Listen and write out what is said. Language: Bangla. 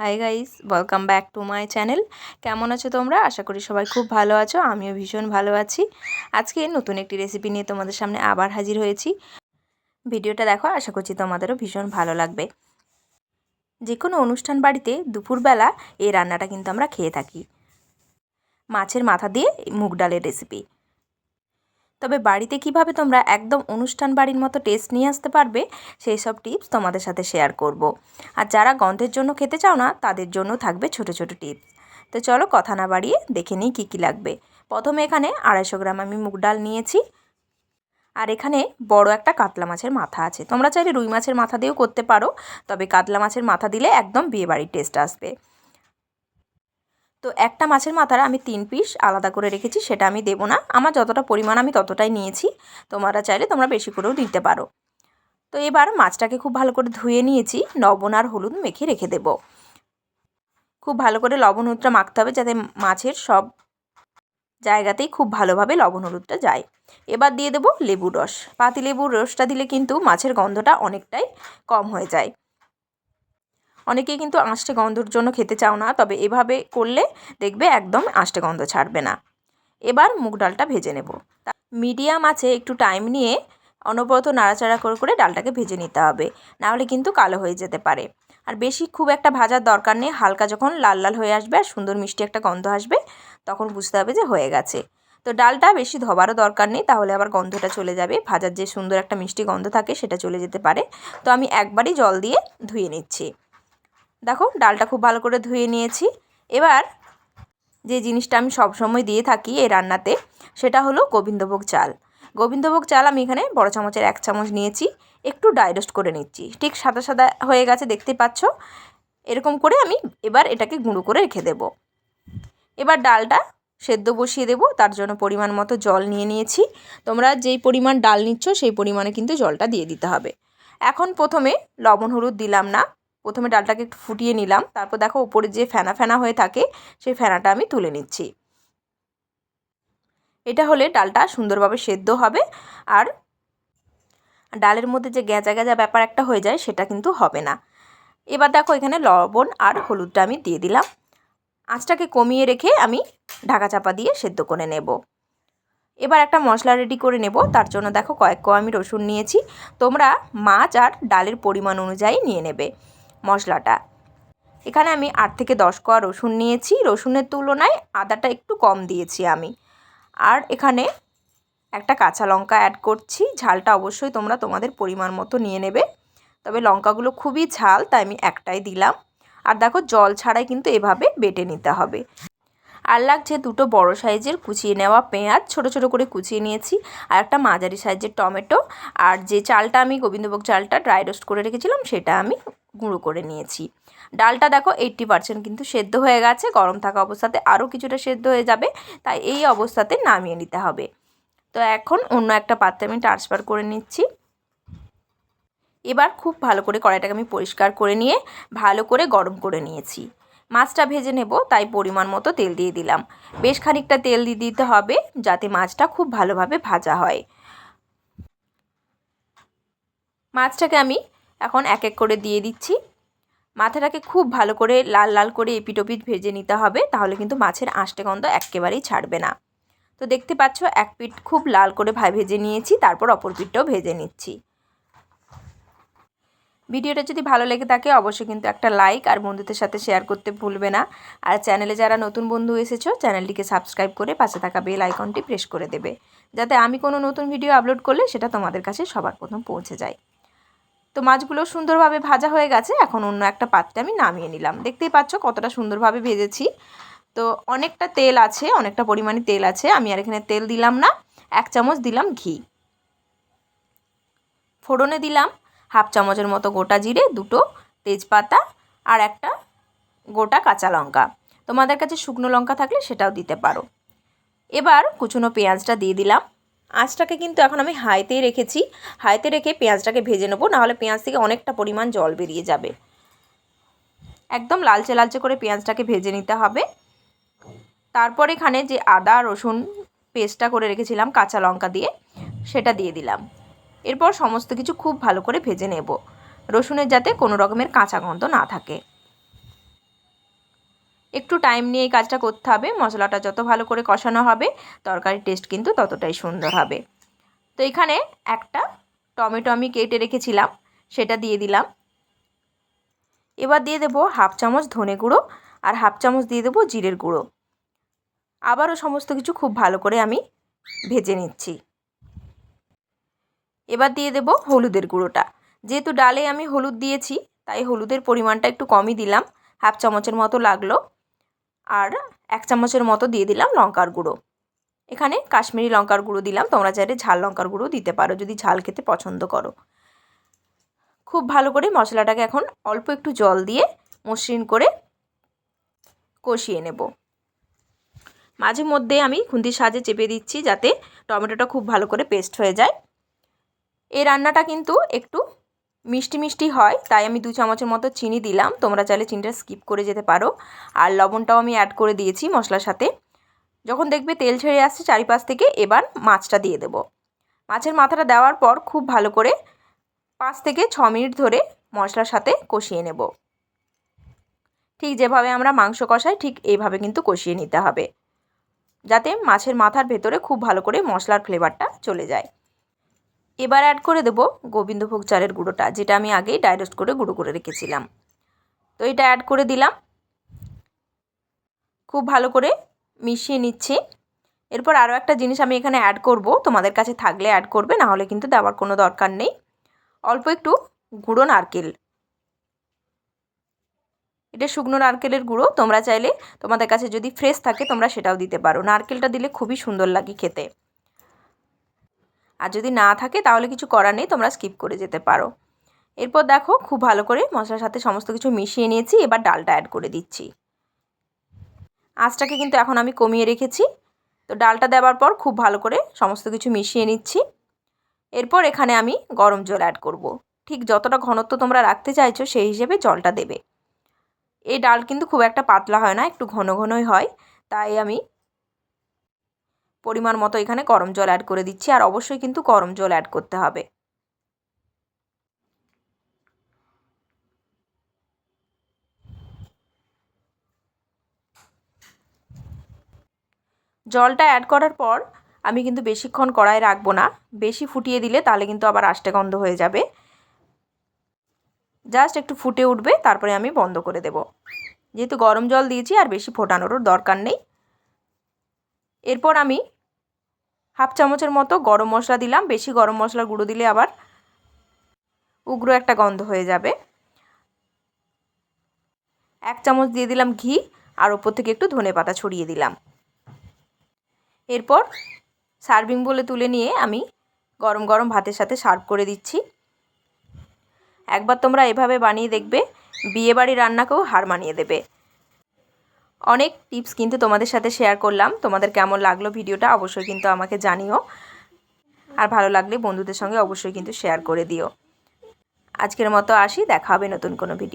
Hi guys welcome back to my channel কেমন আছো তোমরা? আশা করি সবাই খুব ভালো আছো, আমিও ভীষণ ভালো আছি। আজকে নতুন একটি রেসিপি নিয়ে তোমাদের সামনে আবার হাজির হয়েছি। ভিডিওটা দেখো, আশা করছি তোমাদেরও ভীষণ ভালো লাগবে। যে কোনো অনুষ্ঠান বাড়িতে দুপুরবেলা এই রান্নাটা কিন্তু আমরা খেয়ে থাকি। মাছের মাথা দিয়ে মুগ ডালের রেসিপি তবে বাড়িতে কীভাবে তোমরা একদম অনুষ্ঠান বাড়ির মতো টেস্ট নিয়ে আসতে পারবে, সেই সব টিপস তোমাদের সাথে শেয়ার করব। আর যারা গন্ধের জন্য খেতে চাও না, তাদের জন্য থাকবে ছোট ছোট টিপস তো চলো কথা না বাড়িয়ে দেখে নিই কী কী লাগবে। প্রথমে এখানে আড়াইশো গ্রাম আমি মুগ ডাল নিয়েছি। আর এখানে বড় একটা কাতলা মাছের মাথা আছে। তোমরা চাইলে রুই মাছের মাথা দিয়েও করতে পারো, তবে কাতলা মাছের মাথা দিলে একদম বিয়েবাড়ির টেস্ট আসবে। তো একটা মাছের মাথার আমি তিন পিস আলাদা করে রেখেছি, সেটা আমি দেবো না। আমার যতটা পরিমাণ আমি ততটাই নিয়েছি, তোমরা চাইলে তোমরা বেশি করেও দিতে পারো। তো এবার মাছটাকে খুব ভালো করে ধুয়ে নিয়েছি, লবণ আর হলুদ মেখে রেখে দেব। খুব ভালো করে লবণ হলুদটা মাখতে হবে যাতে মাছের সব জায়গাতেই খুব ভালোভাবে লবণ হলুদটা যায়। এবার দিয়ে দেবো লেবুর রস। পাতি লেবুর রসটা দিলে কিন্তু মাছের গন্ধটা অনেকটাই কম হয়ে যায়। অনেকেই কিন্তু আঁশটে গন্ধর জন্য খেতে চাও না, তবে এভাবে করলে দেখবে একদম আঁশটে গন্ধ ছাড়বে না। এবার মুগ ডালটা ভেজে নেব। মিডিয়াম আছে একটু টাইম নিয়ে অনবরত নাড়াচাড়া করে করে ডালটাকে ভেজে নিতে হবে, নাহলে কিন্তু কালো হয়ে যেতে পারে। আর বেশি খুব একটা ভাজার দরকার নেই, হালকা যখন লাল লাল হয়ে আসবে আর সুন্দর মিষ্টি একটা গন্ধ আসবে, তখন বুঝতে হবে যে হয়ে গেছে। তো ডালটা বেশি ধোবারও দরকার নেই, তাহলে আবার গন্ধটা চলে যাবে, ভাজার যে সুন্দর একটা মিষ্টি গন্ধ থাকে সেটা চলে যেতে পারে। তো আমি একবারই জল দিয়ে ধুয়ে নিচ্ছি। দেখো ডালটা খুব ভালো করে ধুয়ে নিয়েছি। এবার যে জিনিসটা আমি সবসময় দিয়ে থাকি এই রান্নাতে, সেটা হলো গোবিন্দভোগ চাল। গোবিন্দভোগ চাল আমি এখানে বড় চামচের এক চামচ নিয়েছি, একটু ডাইরোস্ট করে নিচ্ছি। ঠিক সাদা সাদা হয়ে গেছে, দেখতে পাচ্ছ? এরকম করে আমি এবার এটাকে গুঁড়ো করে রেখে দেব। এবার ডালটা সেদ্ধ বসিয়ে দেব, তার জন্য পরিমাণ মতো জল নিয়ে নিয়েছি। তোমরা যেই পরিমাণ ডাল নিচ্ছ, সেই পরিমাণে কিন্তু জলটা দিয়ে দিতে হবে। এখন প্রথমে লবণ হলুদ দিলাম না প্রথমে ডালটাকে একটু ফুটিয়ে নিলাম। তারপর দেখো উপরে যে ফেনা ফেনা হয়ে থাকে, সেই ফেনাটা আমি তুলে নিচ্ছি। এটা হলে ডালটা সুন্দরভাবে সেদ্ধ হবে আর ডালের মধ্যে যে গ্যাঁজা গ্যাঁজা ব্যাপার একটা হয়ে যায়, সেটা কিন্তু হবে না। এবার দেখো এখানে লবণ আর হলুদটা আমি দিয়ে দিলাম। আঁচটাকে কমিয়ে রেখে আমি ঢাকা চাপা দিয়ে সেদ্ধ করে নেব। এবার একটা মশলা রেডি করে নেব। তার জন্য দেখো কয়েক কো আমি রসুন নিয়েছি। তোমরা মাছ আর ডালের পরিমাণ অনুযায়ী নিয়ে নেবে। মশলাটা। এখানে আমি আট থেকে দশ কোয়া রসুন নিয়েছি। রসুনের তুলনায় আদাটা একটু কম দিয়েছি আমি। আর এখানে একটা কাঁচা লঙ্কা অ্যাড করছি। ঝালটা অবশ্যই তোমরা তোমাদের পরিমাণ মতো নিয়ে নেবে। তবে লঙ্কাগুলো খুবই ঝাল, তাই আমি একটাই দিলাম। আর দেখো, জল ছাড়াই কিন্তু এভাবে বেটে নিতে হবে। আর লাগছে দুটো বড় সাইজের কুচিয়ে নেওয়া পেঁয়াজ। ছোট ছোট করে কুচিয়ে নিয়েছি। আর একটা মাঝারি সাইজের টমেটো। আর যে চালটা আমি গোবিন্দভোগ চালটা ড্রাই রোস্ট করে রেখেছিলাম, সেটা আমি গুঁড়ো করে নিয়েছি। ডালটা দেখো এইট্টি পার্সেন্ট কিন্তু সেদ্ধ হয়ে গেছে, গরম থাকা অবস্থাতে আরও কিছুটা সেদ্ধ হয়ে যাবে, তাই এই অবস্থাতে নামিয়ে নিতে হবে। তো এখন অন্য একটা পাত্রে আমি ট্রান্সফার করে নিচ্ছি। এবার খুব ভালো করে কড়াইটাকে আমি পরিষ্কার করে নিয়ে ভালো করে গরম করে নিয়েছি। মাছটা ভেজে নেব, তাই পরিমাণ মতো তেল দিয়ে দিলাম। বেশ খানিকটা তেল দিয়ে দিতে হবে, যাতে মাছটা খুব ভালোভাবে ভাজা হয়। মাছটাকে আমি এখন এক এক করে দিয়ে দিচ্ছি। মাথাটাকে খুব ভালো করে লাল লাল করে এপিটোপিট ভেজে নিতে হবে, তাহলে কিন্তু মাছের আঁশটে গন্ধ একেবারেই ছাড়বে না। তো দেখতে পাচ্ছ, এক পিঠ খুব লাল করে ভেজে নিয়েছি, তারপর অপর পিঠটাও ভেজে নিচ্ছি। ভিডিওটা যদি ভালো লেগে থাকে, অবশ্যই কিন্তু একটা লাইক আর বন্ধুদের সাথে শেয়ার করতে ভুলবে না। আর চ্যানেলে যারা নতুন বন্ধু এসেছ, চ্যানেলটিকে সাবস্ক্রাইব করে পাশে থাকা বেল আইকনটি প্রেস করে দেবে, যাতে আমি কোনো নতুন ভিডিও আপলোড করলে সেটা তোমাদের কাছে সবার প্রথম পৌঁছে যায়। তো মাছগুলো সুন্দরভাবে ভাজা হয়ে গেছে, এখন অন্য একটা পাত্রে আমি নামিয়ে নিলাম। দেখতেই পাচ্ছ কতটা সুন্দরভাবে ভেজেছি। তো অনেকটা তেল আছে, অনেকটা পরিমাণে তেল আছে, আমি আর এখানে তেল দিলাম না, এক চামচ দিলাম ঘি। ফোড়নে দিলাম হাফ চামচের মতো গোটা জিরে, দুটো তেজপাতা আর একটা গোটা কাঁচা লঙ্কা। তোমাদের কাছে শুকনো লঙ্কা থাকলে সেটাও দিতে পারো। এবার কুচুনো পেঁয়াজটা দিয়ে দিলাম। আঁচটাকে কিন্তু এখন আমি হাইতেই রেখেছি। হাইতে রেখে পেঁয়াজটাকে ভেজে নেব, নাহলে পেঁয়াজ থেকে অনেকটা পরিমাণ জল বেরিয়ে যাবে। একদম লালচে লালচে করে পেঁয়াজটাকে ভেজে নিতে হবে। তারপর এখানে যে আদা, রসুন পেস্টটা করে রেখেছিলাম কাঁচা লঙ্কা দিয়ে, সেটা দিয়ে দিলাম। এরপর সমস্ত কিছু খুব ভালো করে ভেজে নেব। রসুনের যাতে কোনো রকমের কাঁচা গন্ধ না থাকে। একটু টাইম নিয়ে এই কাজটা করতে হবে। মশলাটা যত ভালো করে কষানো হবে, তরকারির টেস্ট কিন্তু ততটাই সুন্দর হবে। তো এখানে একটা টমেটো আমি কেটে রেখেছিলাম, সেটা দিয়ে দিলাম। এবার দিয়ে দেবো হাফ চামচ ধনে গুঁড়ো আর হাফ চামচ দিয়ে দেবো জিরের গুঁড়ো। আবারও সমস্ত কিছু খুব ভালো করে আমি ভেজে নিচ্ছি। এবার দিয়ে দেব হলুদের গুঁড়োটা। যেহেতু ডালে আমি হলুদ দিয়েছি, তাই হলুদের পরিমাণটা একটু কমই দিলাম। হাফ চামচের মতো লাগল। আর এক চামচের মতো দিয়ে দিলাম লঙ্কার গুঁড়ো। এখানে কাশ্মীরি লঙ্কার গুঁড়ো দিলাম, তোমরা চাইলে ঝাল লঙ্কার গুঁড়ো দিতে পারো যদি ঝাল খেতে পছন্দ করো। খুব ভালো করে মশলাটাকে এখন অল্প একটু জল দিয়ে মসৃণ করে কষিয়ে নেব। মাঝে মধ্যে আমি খুন্তির সাহায্যে চেপে দিচ্ছি যাতে টমেটোটা খুব ভালো করে পেস্ট হয়ে যায়। এই রান্নাটা কিন্তু একটু মিষ্টি মিষ্টি হয়, তাই আমি দু চামচের মতো চিনি দিলাম। তোমরা চাইলে চিনিটা স্কিপ করে যেতে পারো। আর লবণটাও আমি অ্যাড করে দিয়েছি মশলার সাথে। যখন দেখবে তেল ছেড়ে আসছে চারিপাশ থেকে, এবার মাছটা দিয়ে দেব। মাছের মাথাটা দেওয়ার পর খুব ভালো করে পাঁচ থেকে ছ মিনিট ধরে মশলার সাথে কষিয়ে নেব। ঠিক যেভাবে আমরা মাংস কষাই, ঠিক এইভাবে কিন্তু কষিয়ে নিতে হবে। যাতে মাছের মাথার ভেতরে খুব ভালো করে মশলার ফ্লেভারটা চলে যায়। এবার অ্যাড করে দেবো গোবিন্দভোগ চালের গুঁড়োটা, যেটা আমি আগেই ডাইরেস্ট করে গুঁড়ো করে রেখেছিলাম। তো এটা অ্যাড করে দিলাম। খুব ভালো করে মিশিয়ে নিচ্ছি। এরপর আরও একটা জিনিস আমি এখানে অ্যাড করব, তোমাদের কাছে থাকলে অ্যাড করবে, না হলে কিন্তু দেওয়ার কোনো দরকার নেই। অল্প একটু গুঁড়ো নারকেল। এটা শুকনো নারকেলের গুঁড়ো, তোমরা চাইলে তোমাদের কাছে যদি ফ্রেশ থাকে তোমরা সেটাও দিতে পারো। নারকেলটা দিলে খুবই সুন্দর লাগে খেতে। আর যদি না থাকে, তাহলে কিছু করার নেই, তোমরা স্কিপ করে যেতে পারো। এরপর দেখো, খুব ভালো করে মশলার সাথে সমস্ত কিছু মিশিয়ে নিয়েছি, এবার ডালটা অ্যাড করে দিচ্ছি। আঁচটাকে কিন্তু এখন আমি কমিয়ে রেখেছি। তো ডালটা দেওয়ার পর খুব ভালো করে সমস্ত কিছু মিশিয়ে নিচ্ছি। এরপর এখানে আমি গরম জল অ্যাড করব। ঠিক যতটা ঘনত্ব তোমরা রাখতে চাইছো, সেই হিসেবে জলটা দেবে। এই ডাল কিন্তু খুব একটা পাতলা হয় না, একটু ঘন ঘনই হয়, তাই আমি পরিমাণ মতো এখানে গরম জল অ্যাড করে দিচ্ছি, আর অবশ্যই কিন্তু গরম জল অ্যাড করতে হবে। জলটা অ্যাড করার পর আমি কিন্তু বেশিক্ষণ কড়াই রাখব না। বেশি ফুটিয়ে দিলে তাহলে কিন্তু আবার আষ্টে গন্ধ হয়ে যাবে। জাস্ট একটু ফুটে উঠবে, তারপরে আমি বন্ধ করে দেব। যেহেতু গরম জল দিয়েছি আর বেশি ফোটানোরও দরকার নেই। এরপর আমি হাফ চামচের মতো গরম মশলা দিলাম। বেশি গরম মশলা গুঁড়ো দিলে আবার উগ্র একটা গন্ধ হয়ে যাবে। এক চামচ দিয়ে দিলাম ঘি আর ওপর থেকে একটু ধনে পাতা ছড়িয়ে দিলাম। এরপর সার্ভিং বলে তুলে নিয়ে আমি গরম গরম ভাতের সাথে সার্ভ করে দিচ্ছি। একবার তোমরা এভাবে বানিয়ে দেখবে বিয়েবাড়ি রান্নাকেও হার মানিয়ে দেবে। অনেক টিপস কিন্তু তোমাদের সাথে শেয়ার করলাম। তোমাদের কেমন লাগল ভিডিওটা অবশ্যই কিন্তু আমাকে জানিও। আর ভালো লাগলে বন্ধুদের সঙ্গে অবশ্যই কিন্তু শেয়ার করে দিও। আজকের মতো আসি, দেখা হবে নতুন কোনো ভিডিও